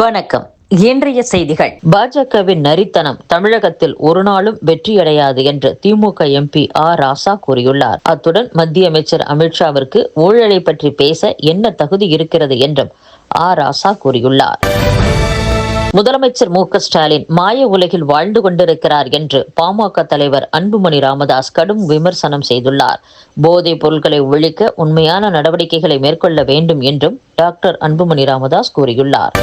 வணக்கம். இன்றைய செய்திகள். பாஜகவின் நரித்தனம் தமிழகத்தில் ஒரு நாளும் வெற்றியடையாது என்று திமுக எம்பி ஆர் ராசா கூறியுள்ளார். அத்துடன் மத்திய அமைச்சர் அமித்ஷாவிற்கு ஊழலை பற்றி பேச என்ன தகுதி இருக்கிறது என்றும் ஆர் ராசா கூறியுள்ளார். முதலமைச்சர் மு ஸ்டாலின் மாய உலகில் வாழ்ந்து கொண்டிருக்கிறார் என்று பாமக தலைவர் அன்புமணி ராமதாஸ் கடும் விமர்சனம் செய்துள்ளார். போதைப் பொருட்களை ஒழிக்க உண்மையான நடவடிக்கைகளை மேற்கொள்ள வேண்டும் என்றும் டாக்டர் அன்புமணி ராமதாஸ் கூறியுள்ளார்.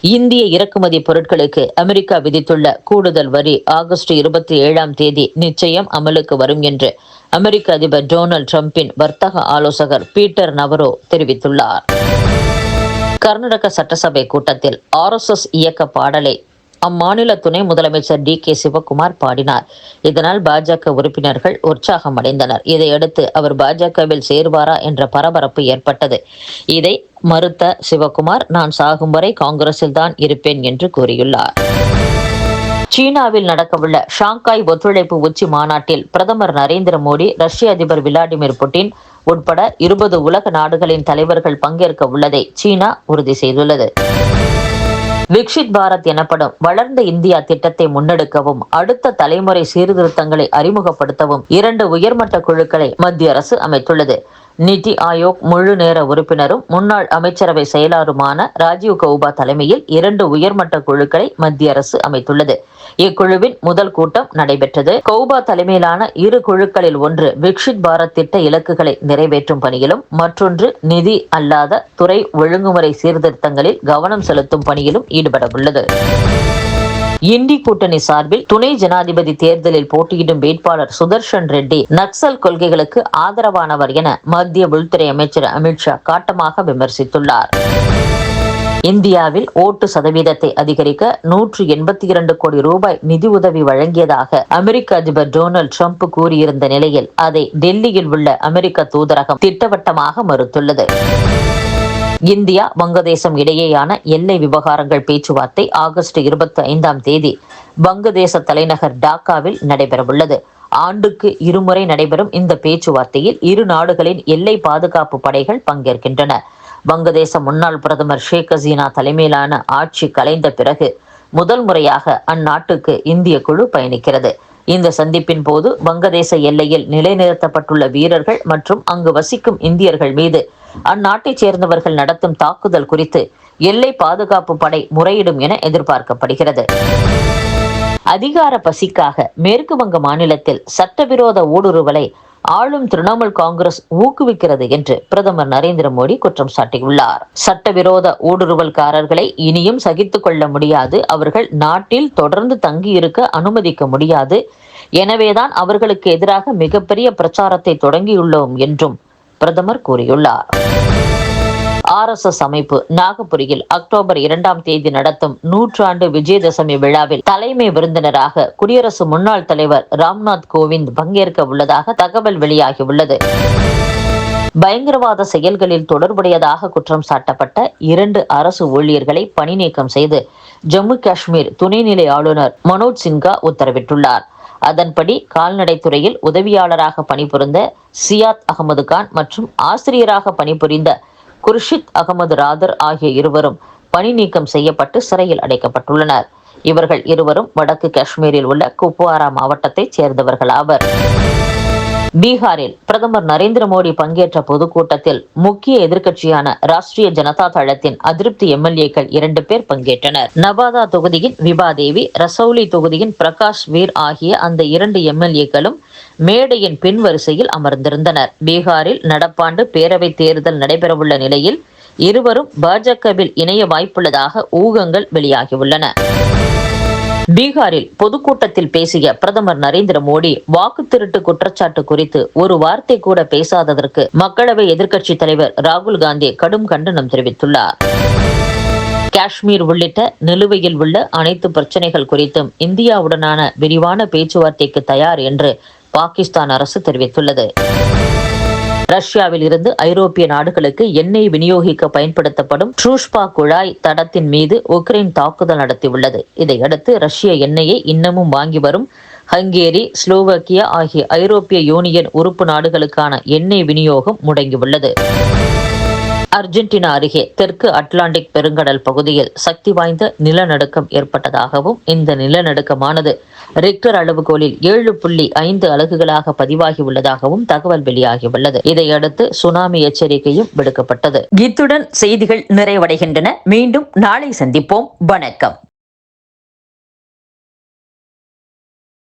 இந்திய இறக்குமதி பொருட்களுக்கு அமெரிக்கா விதித்துள்ள கூடுதல் வரி ஆகஸ்ட் இருபத்தி ஏழாம் தேதி நிச்சயம் அமலுக்கு வரும் என்று அமெரிக்க அதிபர் டொனால்ட் ட்ரம்பின் வர்த்தக ஆலோசகர் பீட்டர் நவரோ தெரிவித்துள்ளார். கர்நாடக சட்டசபை கூட்டத்தில் ஆர்எஸ்எஸ் இயக்க பாடலை அம்மாநில துணை முதலமைச்சர் டி கே சிவகுமார் பாடினார். இதனால் பாஜக உறுப்பினர்கள் உற்சாகம் அடைந்தனர் இதையடுத்து அவர் பாஜகவில் சேர்வாரா என்ற பரபரப்பு ஏற்பட்டது. இதை மறுத்த சிவகுமார் நான் சாகும் வரை காங்கிரஸில் தான் இருப்பேன் என்று கூறியுள்ளார். சீனாவில் நடக்கவுள்ள ஷாங்காய் ஒத்துழைப்பு உச்சி மாநாட்டில் பிரதமர் நரேந்திர மோடி ரஷ்ய அதிபர் விளாடிமிர் புட்டின் உட்பட இருபது உலக நாடுகளின் தலைவர்கள் பங்கேற்க உள்ளதை சீனா உறுதி செய்துள்ளது. விக்ஷித் பாரத் எனப்படும் வளர்ந்த இந்தியா திட்டத்தை முன்னெடுக்கவும் அடுத்த தலைமுறை சீர்திருத்தங்களை அறிமுகப்படுத்தவும் இரண்டு உயர்மட்ட குழுக்களை மத்திய அரசு அமைத்துள்ளது. நிதி ஆயோக் முழு நேர உறுப்பினரும் முன்னாள் அமைச்சரவை செயலாளருமான ராஜீவ் கௌபா தலைமையில் இரண்டு உயர்மட்ட குழுக்களை மத்திய அரசு அமைத்துள்ளது. இக்குழுவின் முதல் கூட்டம் நடைபெற்றது. கௌபா தலைமையிலான இரு குழுக்களில் ஒன்று விக்ஷித் பாரத் திட்ட இலக்குகளை நிறைவேற்றும் பணியிலும் மற்றொன்று நிதி அல்லாத துறை ஒழுங்குமுறை சீர்திருத்தங்களில் கவனம் செலுத்தும் பணியிலும் ஈடுபட உள்ளது இண்டி கூட்டணி சார்பில் துணை ஜனாதிபதி தேர்தலில் போட்டியிடும் வேட்பாளர் சுதர்ஷன் ரெட்டி நக்சல் கொள்கைகளுக்கு ஆதரவானவர் என மத்திய உள்துறை அமைச்சர் அமித்ஷா காட்டமாக விமர்சித்துள்ளார். இந்தியாவில் ஓட்டு சதவீதத்தை அதிகரிக்க நூற்று எண்பத்தி இரண்டு கோடி ரூபாய் நிதி உதவி வழங்கியதாக அமெரிக்க அதிபர் டொனால்டு ட்ரம்ப் கூறியிருந்த நிலையில் அதை டெல்லியில் உள்ள அமெரிக்க தூதரகம் திட்டவட்டமாக மறுத்துள்ளது. இந்தியா வங்கதேசம் இடையேயான எல்லை விவகாரங்கள் பேச்சுவார்த்தை ஆகஸ்ட் இருபத்தி ஐந்தாம் தேதி வங்கதேச தலைநகர் டாக்காவில் நடைபெறவுள்ளது. ஆண்டுக்கு இருமுறை நடைபெறும் இந்த பேச்சுவார்த்தையில் இரு நாடுகளின் எல்லை பாதுகாப்பு படைகள் பங்கேற்கின்றன. வங்கதேச முன்னாள் பிரதமர் ஷேக் ஹசீனா தலைமையிலான ஆட்சி கலைந்த பிறகு முதல் முறையாக அந்நாட்டுக்கு இந்திய குழு பயணிக்கிறது. இந்த சந்திப்பின் போது வங்கதேச எல்லையில் நிலைநிறுத்தப்பட்டுள்ள வீரர்கள் மற்றும் அங்கு வசிக்கும் இந்தியர்கள் மீது அந்நாட்டைச் சேர்ந்தவர்கள் நடத்தும் தாக்குதல் குறித்து எல்லை பாதுகாப்பு படை முறையிடும் என எதிர்பார்க்கப்படுகிறது. அதிகார பசிக்காக மேற்கு வங்க மாநிலத்தில் சட்டவிரோத ஊடுருவலை ஆளும் திரிணாமுல் காங்கிரஸ் ஊக்குவிக்கிறது என்று பிரதமர் நரேந்திர மோடி குற்றம் சாட்டியுள்ளார். சட்டவிரோத ஊடுருவல்காரர்களை இனியும் சகித்துக் கொள்ள முடியாது. அவர்கள் நாட்டில் தொடர்ந்து தங்கியிருக்க அனுமதிக்க முடியாது. எனவேதான் அவர்களுக்கு எதிராக மிகப்பெரிய பிரச்சாரத்தை தொடங்கியுள்ளோம் என்றும் பிரதமர் கூறியுள்ளார். ஆர் எஸ் எஸ் அமைப்பு நாகபுரியில் அக்டோபர் இரண்டாம் தேதி நடத்தும் நூற்றாண்டு விஜயதசமி விழாவில் தலைமை விருந்தினராக குடியரசு முன்னாள் தலைவர் ராம்நாத் கோவிந்த் பங்கேற்க உள்ளதாக தகவல் வெளியாகியுள்ளது. பயங்கரவாத செயல்களில் தொடர்புடையதாக குற்றம் சாட்டப்பட்ட இரண்டு அரசு ஊழியர்களை பணி நீக்கம் செய்து ஜம்மு காஷ்மீர் துணைநிலை ஆளுநர் மனோஜ் சின்ஹா உத்தரவிட்டுள்ளார். அதன்படி கால்நடைத்துறையில் உதவியாளராக பணிபுரிந்த சியாத் அகமது கான் மற்றும் ஆசிரியராக பணிபுரிந்த குர்ஷித் அகமது ராதர் ஆகிய இருவரும் பணி நீக்கம் செய்யப்பட்டு சிறையில் அடைக்கப்பட்டுள்ளனர். இவர்கள் இருவரும் வடக்கு காஷ்மீரில் உள்ள குப்வாரா மாவட்டத்தைச் சேர்ந்தவர்கள் ஆவர். பீகாரில் பிரதமர் நரேந்திர மோடி பங்கேற்ற பொதுக்கூட்டத்தில் முக்கிய எதிர்க்கட்சியான ராஷ்டிரிய ஜனதா தளத்தின் அதிருப்தி எம்எல்ஏக்கள் இரண்டு பேர் பங்கேற்றனர். நவாதா தொகுதியின் விபாதேவி ரசௌலி தொகுதியின் பிரகாஷ் வீர் ஆகிய அந்த இரண்டு எம்எல்ஏக்களும் மேடையின் பின்வரிசையில் அமர்ந்திருந்தனர். பீகாரில் நடப்பாண்டு பேரவை தேர்தல் நடைபெறவுள்ள நிலையில் இருவரும் பாஜகவில் இணைய வாய்ப்புள்ளதாக ஊகங்கள் வெளியாகியுள்ளன. பீகாரில் பொதுக்கூட்டத்தில் பேசிய பிரதமர் நரேந்திர மோடி வாக்கு திருட்டு குற்றச்சாட்டு குறித்து ஒரு வார்த்தை கூட பேசாததற்கு மக்களவை எதிர்க்கட்சித் தலைவர் ராகுல் காந்தி கடும் கண்டனம் தெரிவித்துள்ளார். காஷ்மீர் உள்ளிட்ட நிலுவையில் உள்ள அனைத்து பிரச்சனைகள் குறித்தும் இந்தியாவுடனான விரிவான பேச்சுவார்த்தைக்கு தயார் என்று பாகிஸ்தான் அரசு தெரிவித்துள்ளது. ரஷ்யாவில் இருந்து ஐரோப்பிய நாடுகளுக்கு எண்ணெய் விநியோகிக்க பயன்படுத்தப்படும் ட்ரூஷ்பா குழாய் தடத்தின் மீது உக்ரைன் தாக்குதல் நடத்தியுள்ளது. இதையடுத்து ரஷ்ய எண்ணெயை இன்னமும் வாங்கி வரும் ஹங்கேரி ஸ்லோவாக்கியா ஆகிய ஐரோப்பிய யூனியன் உறுப்பு நாடுகளுக்கான எண்ணெய் விநியோகம் முடங்கியுள்ளது. அர்ஜென்டினா அருகே தெற்கு அட்லாண்டிக் பெருங்கடல் பகுதியில் சக்தி வாய்ந்த நிலநடுக்கம் ஏற்பட்டதாகவும் இந்த நிலநடுக்கமானது ரிக்டர் அளவுகோலில் ஏழு புள்ளி ஐந்து அலகுகளாக பதிவாகி உள்ளதாகவும் தகவல் வெளியாகியுள்ளது. இதையடுத்து சுனாமி எச்சரிக்கையும் விடுக்கப்பட்டது. இத்துடன் செய்திகள் நிறைவடைகின்றன. மீண்டும் நாளை சந்திப்போம். வணக்கம்.